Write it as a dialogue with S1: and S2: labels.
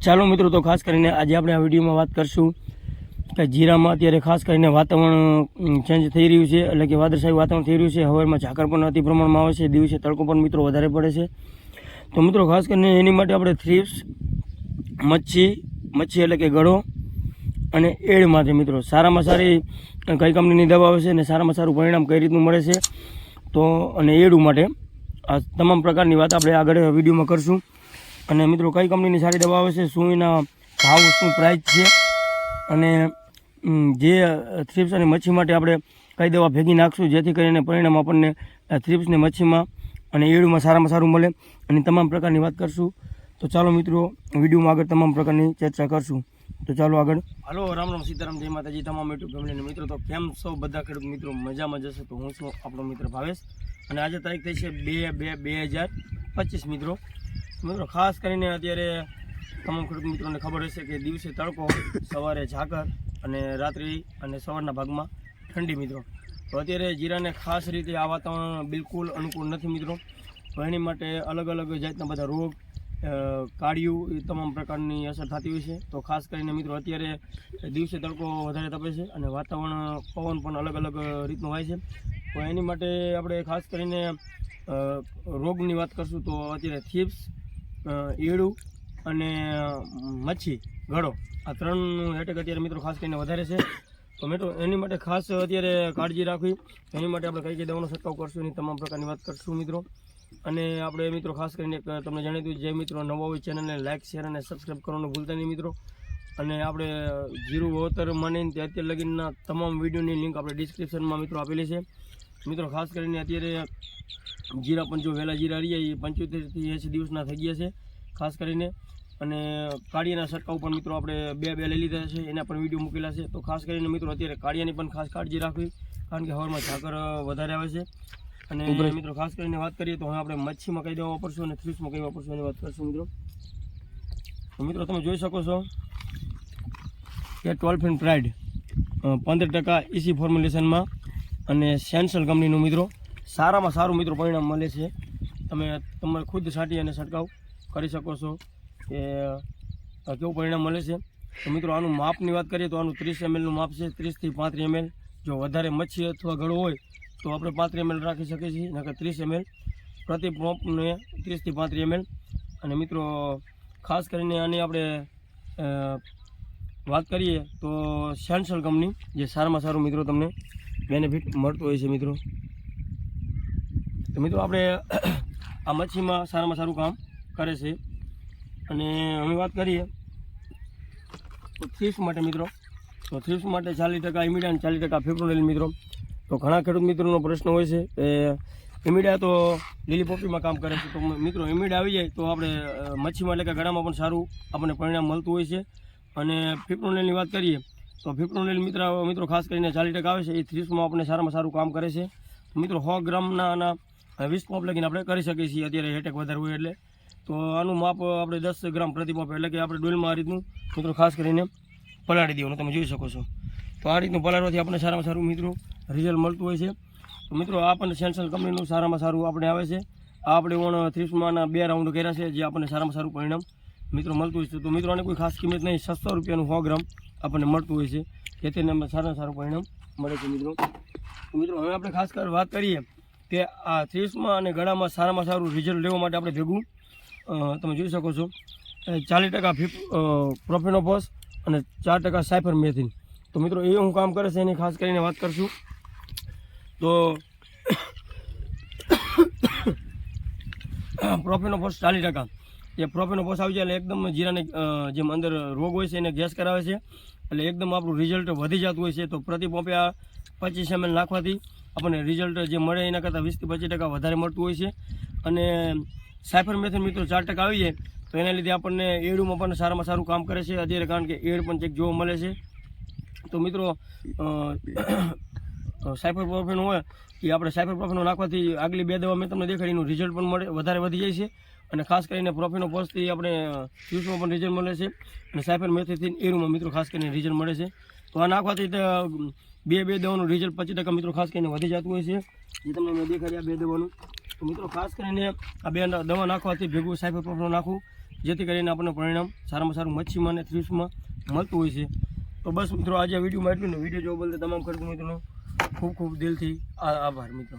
S1: ચાલો મિત્રો, તો ખાસ કરીને આજે આપણે આ વિડીયોમાં વાત કરશું કે જીરામાં અત્યારે ખાસ કરીને વાતાવરણ ચેન્જ થઈ રહ્યું છે, એટલે કે વાદળછાયું વાતાવરણ થઈ રહ્યું છે. હવામાં ઝાકર પણ અતિ પ્રમાણમાં આવે છે, દિવસે તડકો પણ મિત્રો વધારે પડે છે. તો મિત્રો, ખાસ કરીને એની માટે આપણે થ્રીપ્સ મચ્છી મચ્છી એટલે કે ગળો અને એડ માટે મિત્રો. સારામાં સારી કઈ કંપનીની દવા આવે છે અને સારામાં સારું પરિણામ કઈ રીતનું મળે છે, તો અને એડું માટે આ તમામ પ્રકારની વાત આપણે આગળ વિડીયોમાં કરશું. અને મિત્રો, કઈ કંપનીની સારી દવા આવે છે, શું એના ભાવ, શું પ્રાઇસ છે? અને જે થ્રીપ્સ અને મચ્છી માટે આપણે કઈ દવા ભેગી નાખશું, જેથી કરીને પરિણામ આપણને થ્રીપ્સને મચ્છીમાં અને એળુમાં સારામાં સારું મળે અને તમામ પ્રકારની વાત કરશું. તો ચાલો મિત્રો, વિડીયોમાં આગળ તમામ પ્રકારની ચર્ચા કરશું. તો ચાલો આગળ. હલો, રામ રામ સીતારામ, જય માતાજી, તમામ યુટ્યુબ ફેમિલીને. મિત્રો, તો કેમ સૌ બધા ખેડૂત મિત્રો, મજામાં જશે તો હું છું આપણો મિત્ર ભાવેશ. અને આજે તારીખ થઈ છે બે બે બે હજાર પચીસ, મિત્રો. મિત્રો, ખાસ કરીને અત્યારે તમામ ખેડૂત મિત્રોને ખબર હશે કે દિવસે તડકો સવારે ઝાકર અને રાત્રિ અને સવારના ભાગમાં ઠંડી મિત્રો. તો અત્યારે જીરાને ખાસ રીતે આ વાતાવરણ બિલકુલ અનુકૂળ નથી મિત્રો. તો એની માટે અલગ અલગ જાતના બધા રોગ કાળિયું એ તમામ પ્રકારની અસર થતી હોય છે. તો ખાસ કરીને મિત્રો, અત્યારે દિવસે તડકો વધારે તપે છે અને વાતાવરણ, પવન પણ અલગ અલગ રીતનું હોય છે. તો એની માટે આપણે ખાસ કરીને રોગની વાત કરશું તો અત્યારે થીપ્સ ઈયળું અને મચ્છી, ગળો. આ ત્રણનું એટેક અત્યારે મિત્રો ખાસ કરીને વધારે છે. તો મિત્રો, એની માટે ખાસ અત્યારે કાળજી રાખવી. એની માટે આપણે કઈ કઈ દવાનો છંટકાવ કરશું એની તમામ પ્રકારની વાત કરશું મિત્રો. અને આપણે મિત્રો ખાસ કરીને તમને જણાવી દઉં, જે મિત્રો નવા હોય ચેનલને લાઇક શેર અને સબસ્ક્રાઈબ કરવાનું ભૂલતા નહીં મિત્રો. અને આપણે જીરું વાવતર માનીને તે અત્યારે લગીનના તમામ વિડીયોની લિંક આપણે ડિસ્ક્રિપ્શનમાં મિત્રો આપેલી છે. મિત્રો ખાસ કરીને અત્યારે જીરા પણ જો વહેલા જીરા રહ્યા એ પંચોતેરથી એંસી દિવસના થઈ ગયા છે ખાસ કરીને. અને કાળિયાના છંટકાવ પણ મિત્રો આપણે બે બે લઈ લીધા છે એના પણ વીડિયો મૂકેલા છે. તો ખાસ કરીને મિત્રો અત્યારે કાળિયાની પણ ખાસ કાળજી રાખવી કારણ કે હવારમાં ઝાકર વધારે આવે છે. અને મિત્રો ખાસ કરીને વાત કરીએ તો હવે આપણે મચ્છીમાં કઈ દવા વાપરશું અને ફ્રીસમાં કઈ વાપરશું એની વાત કરશું મિત્રો. મિત્રો તમે જોઈ શકો છો કે ટ્વેલ્ફ એન્ડ પ્રાઇડ પંદર ટકા ઇસી ફોર્મ્યુલેશનમાં અને સેન્સલ કંપનીનું મિત્રો સારામાં સારું મિત્રો પરિણામ મળે છે. તમે તમે ખુદ છાંટી અને છંટકાવ કરી શકો છો કે કેવું પરિણામ મળે છે. તો મિત્રો આનું માપની વાત કરીએ તો આનું ત્રીસ એમએલનું માપ છે. ત્રીસથી પાંત્રીસ એમએલ. જો વધારે મચ્છી અથવા ગળો હોય તો આપણે પાંત્રીસ એમએલ રાખી શકીએ છીએ. નકર ત્રીસ એમએલ પ્રતિ પંપને ત્રીસથી પાંત્રીસ એમએલ. અને મિત્રો, ખાસ કરીને આની આપણે વાત કરીએ તો સેન્સલ કંપની જે સારામાં સારું મિત્રો તમને બેનિફિટ મળતું હોય છે મિત્રો. તો મિત્રો આપણે આ મચ્છીમાં સારામાં સારું કામ કરે છે. અને અમે વાત કરીએ તો થ્રીપ્સ માટે મિત્રો. તો થ્રીપ્સ માટે ચાલીસ ટકા ઇમિડિયા અને ચાલીસ ટકા ફેબ્રુઆરી મિત્રો. તો ઘણા ખેડૂત મિત્રોનો પ્રશ્ન હોય છે કે ઇમિડિયા તો લીલી પોપીમાં કામ કરે છે. તો મિત્રો ઇમિડિયા આવી જાય તો આપણે મચ્છીમાં એટલે કે ગળામાં પણ સારું આપણને પરિણામ મળતું હોય છે. અને ફિપ્રોનેલની વાત કરીએ તો ફિપ્રોનેલ મિત્ર, મિત્રો ખાસ કરીને ચાલીસ ટકા આવે છે. એ થ્રીસમાં આપણે સારામાં સારું કામ કરે છે. મિત્રો સો ગ્રામના વીસ પંપ લગીને આપણે કરી શકીએ છીએ. અત્યારે હેટેક વધારે હોય એટલે. તો આનું માપ આપણે દસ ગ્રામ પ્રતિ એટલે કે આપણે ડોલમાં આ રીતનું મિત્રો ખાસ કરીને પલાળી દેવાનું. તમે જોઈ શકો છો. તો આ રીતનું પલાળવાથી આપણને સારામાં સારું મિત્રો રિઝલ્ટ મળતું હોય છે. તો મિત્રો આ આપણને સેન્સલ કંપનીનું સારામાં સારું આપણે આવે છે. આ આપણે ઓણ થ્રીસમાંના બે રાઉન્ડ કર્યા છે, જે આપણને સારામાં સારું પરિણામ મિત્રો મળતું હોય છે. તો મિત્રો આને કોઈ ખાસ કિંમત નહીં. સસ્તો રૂપિયાનું સો ગ્રામ આપણને મળતું હોય છે. જેથી એમને સારામાં સારું પરિણામ મળે છે મિત્રો. મિત્રો હવે આપણે ખાસ કર વાત કરીએ કે આ ત્રીસમાં અને ગળામાં સારામાં સારું રિઝલ્ટ લેવા માટે આપણે ભેગું તમે જોઈ શકો છો. ચાલીસ ટકા ફિફ પ્રોફેનોફોસ અને ચાર ટકા સાયફર મેથિન તો મિત્રો, એ હું કામ કરે છે એની ખાસ કરીને વાત કરશું. તો પ્રોફિનોફોસ ચાલીસ ટકા. એ પ્રોફિનોફોસ આવી જાય એટલે એકદમ જીરાને જેમ અંદર રોગ હોય છે એને ગેસ કરાવે છે. એટલે એકદમ આપણું રિઝલ્ટ વધી જતું હોય છે. તો પ્રતિ પંપે આ પચીસ એમએલ નાખવાથી આપણને રિઝલ્ટ જે મળે એના કરતાં વીસથી પચીસ ટકા વધારે મળતું હોય છે. અને સાયફર મેથડ મિત્રો ચાર ટકા આવી જાય, તો એના લીધે આપણને એડુમાં પણ સારામાં સારું કામ કરે છે. અત્યારે કારણ કે એડ પણ ચેક જોવા મળે છે. તો મિત્રો સાયફર પ્રોફેન હોય એ આપણે સાયફર પ્રોફેનો નાખવાથી આગલી બે દવા મેં તમને દેખાડી, એનું રિઝલ્ટ પણ મળે, વધારે વધી જાય છે. અને ખાસ કરીને પ્રોફેનો પોસ્ટથી આપણે ફ્યુઝમાં પણ રિઝલ્ટ મળે છે. અને સાયફર મેથીથી એરુમાં મિત્રો ખાસ કરીને રિઝલ્ટ મળે છે. તો આ નાખવાથી બે બે દવાનું રિઝલ્ટ પચીસ ટકા મિત્રો ખાસ કરીને વધી જતું હોય છે. જે તમને મેં દેખાડ્યા બે દવાનું. તો મિત્રો ખાસ કરીને આ બે દવા નાખવાથી ભેગું સાયફર પ્રોફેનો નાખવું જેથી કરીને આપણને પરિણામ સારામાં સારું મચ્છીમાં અને થ્રીસમાં મળતું હોય છે. તો બસ મિત્રો આજે આ વિડીયોમાં એટલું ને વીડિયો જોવા બદલે તમામ ખેડૂત મિત્રોનો ખૂબ ખૂબ દિલથી આભાર મિત્રો.